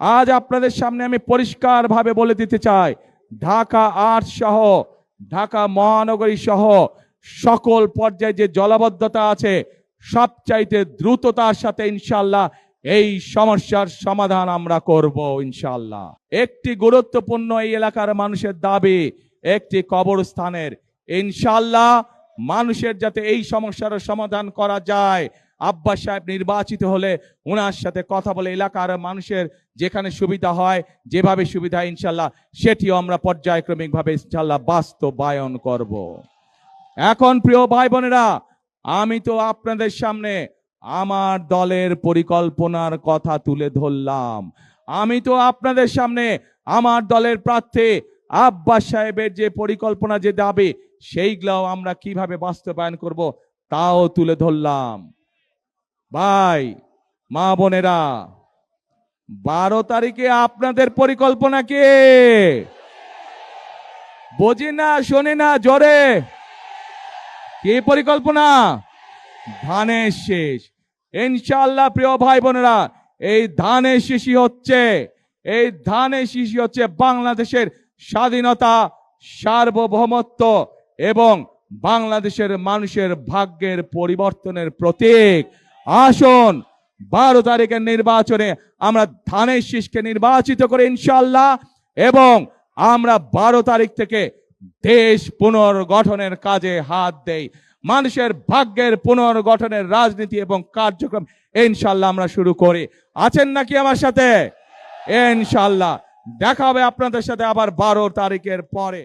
আজ আপনাদের সামনে আমি পরিষ্কারভাবে বলে দিতে চাই, ঢাকা আট সহ, ঢাকা মহানগরী সহ সকল পর্যায়ে যে জলাবদ্ধতা আছে, সবচাইতে দ্রুততার সাথে ইনশাল্লাহ এই সমস্যার সমাধান আমরা করব ইনশাল্লাহ একটি গুরুত্বপূর্ণ এই এলাকার মানুষের দাবি, একটি কবরস্থানের ইনশাল্লাহ মানুষের যাতে এই সমস্যার সমাধান করা যায় আব্বাস সাহেব নির্বাচিত হলে ওনার সাথে কথা বলে এলাকার মানুষের যেখানে সুবিধা হয়, যেভাবে সুবিধা ইনশাল্লাহ, সেটিও আমরা পর্যায়ক্রমিকভাবে ইনশাল্লাহ বাস্তবায়ন করব। এখন প্রিয় ভাই বোনেরা আমি তো আপনাদের সামনে আমার দলের পরিকল্পনার কথা তুলে ধরলাম। আমি তো আপনাদের সামনে আমার দলের প্রার্থী আব্বাস সাহেবের যে পরিকল্পনা, যে দাবি, সেইগুলাও আমরা কীভাবে বাস্তবায়ন করব, তাও তুলে ধরলাম। ভাই, মা বোনেরা, বারো তারিখে আপনাদের পরিকল্পনা কি? বোঝে না, শোনে না, জোরে। কি পরিকল্পনা? ধানের শেষ। ইনশাল্লাহ প্রিয় ভাই বোনেরা, এই ধানের শিশি হচ্ছে, এই ধানের শিশি হচ্ছে বাংলাদেশের স্বাধীনতা, সার্বভৌমত্ব এবং বাংলাদেশের মানুষের ভাগ্যের পরিবর্তনের প্রতীক। আসুন, বারো তারিখের নির্বাচনে আমরা ধানের শীষকে নির্বাচিত করে ইনশাল্লাহ এবং আমরা বারো তারিখ থেকে দেশ পুনর্গঠনের কাজে হাত দেই। মানুষের ভাগ্যের পুনর্গঠনের রাজনীতি এবং কার্যক্রম ইনশাল্লাহ আমরা শুরু করি। আছেন নাকি আমার সাথে? ইনশাল্লাহ দেখা হবে আপনাদের সাথে আবার বারো তারিখের পরে।